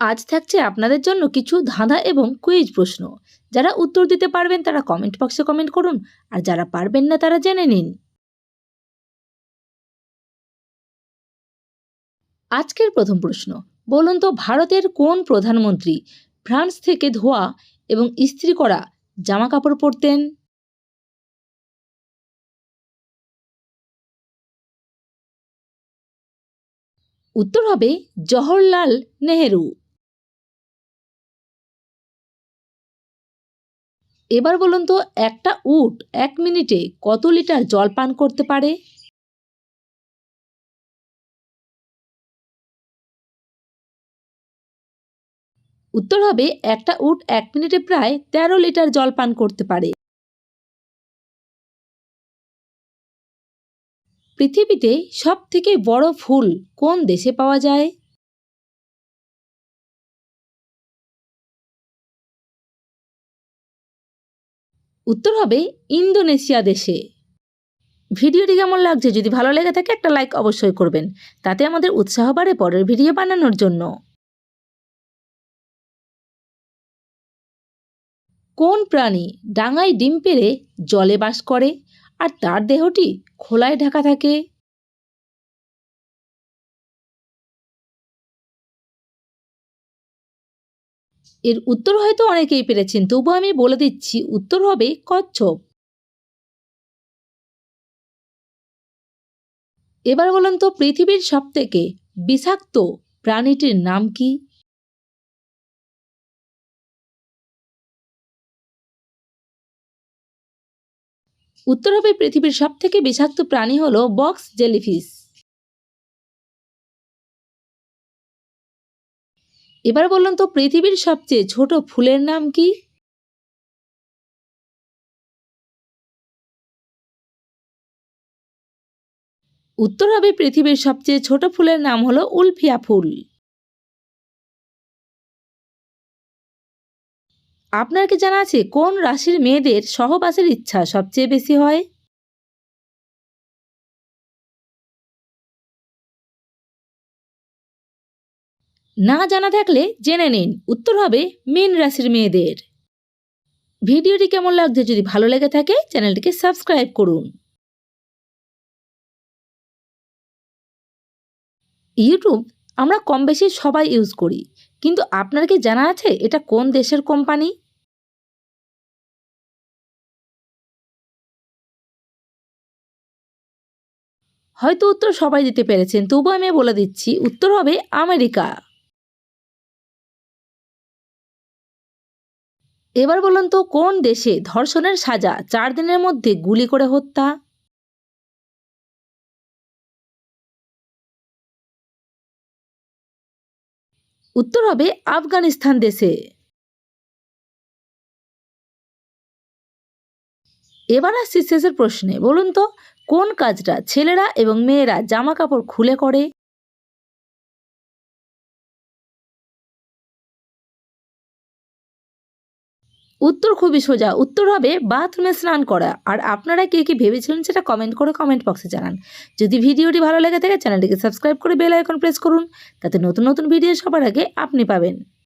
আজ থাকছে আপনাদের জন্য কিছু ধাঁধা এবং কুইজ প্রশ্ন। যারা উত্তর দিতে পারবেন তারা কমেন্ট বক্সে কমেন্ট করুন, আর যারা পারবেন না তারা জেনে নিন। আজকের প্রথম প্রশ্ন, বলুন তো ভারতের কোন প্রধানমন্ত্রী ফ্রান্স থেকে ধোয়া এবং ইস্ত্রি করা জামা কাপড় পরতেন? উত্তর হবে জওহরলাল নেহেরু। এবার বলুন তো, একটা উট এক মিনিটে কত লিটার জল পান করতে পারে? উত্তর হবে, একটা উট এক মিনিটে প্রায় তেরো লিটার জল পান করতে পারে। পৃথিবীতে সব থেকে বড় ফুল কোন দেশে পাওয়া যায়? উত্তর হবে ইন্দোনেশিয়া দেশে। ভিডিওটি কেমন লাগছে? যদি ভালো লেগে থাকে একটা লাইক অবশ্যই করবেন। তাতে আমাদের উৎসাহ বাড়ে পরের ভিডিও বানানোর জন্য। কোন প্রাণী ডাঙায় ডিম পেড়ে জলে বাস করে আর তার দেহটি খোলায় ঢাকা থাকে? এর উত্তর হয়তো অনেকেই পেরেছেন, তবু আমি বলে দিচ্ছি, উত্তর হবে কচ্ছপ। এবার বলুন তো পৃথিবীর সবথেকে বিষাক্ত প্রাণীটির নাম কি? উত্তর হবে পৃথিবীর সবথেকে বিষাক্ত প্রাণী হলো বক্স জেলিফিশ। এবার বলুন তো, পৃথিবীর সবচেয়ে ছোট ফুলের নাম কি? উত্তর হবে, পৃথিবীর সবচেয়ে ছোট ফুলের নাম হলো উলফিয়া ফুল। আপনার কি জানা আছে কোন রাশির মেয়েদের সহবাসের ইচ্ছা সবচেয়ে বেশি হয়? না জানা থাকলে জেনে নিন। উত্তর হবে মীন রাশির মেয়েদের। ভিডিওটি কেমন লাগছে যদি ভালো লেগে থাকে, চ্যানেলটিকে সাবস্ক্রাইব করুন। ইউটিউব আমরা কম বেশি সবাই ইউজ করি, কিন্তু আপনার কি জানা আছে এটা কোন দেশের কোম্পানি? হয়তো উত্তর সবাই দিতে পেরেছেন তবু আমি বলে দিচ্ছি, উত্তর হবে আমেরিকা। এবার বলুন তো, কোন দেশে ধর্ষণের সাজা চার দিনের মধ্যে গুলি করে হত্যা? উত্তর হবে আফগানিস্তান দেশে। এবার আসছি শেষের প্রশ্নে। বলুন তো, কোন কাজটা ছেলেরা এবং মেয়েরা জামা কাপড় খুলে করে? উত্তর খুবই সোজা। উত্তর হবে, বাথরুমে স্নান করা। আর আপনারা কে কী ভেবেছিলেন সেটা কমেন্ট করে কমেন্ট বক্সে জানান। যদি ভিডিওটি ভালো লেগে থাকে, চ্যানেলটিকে সাবস্ক্রাইব করে বেল আইকন প্রেস করুন। তাতে নতুন নতুন ভিডিও সবার আগে আপনি পাবেন।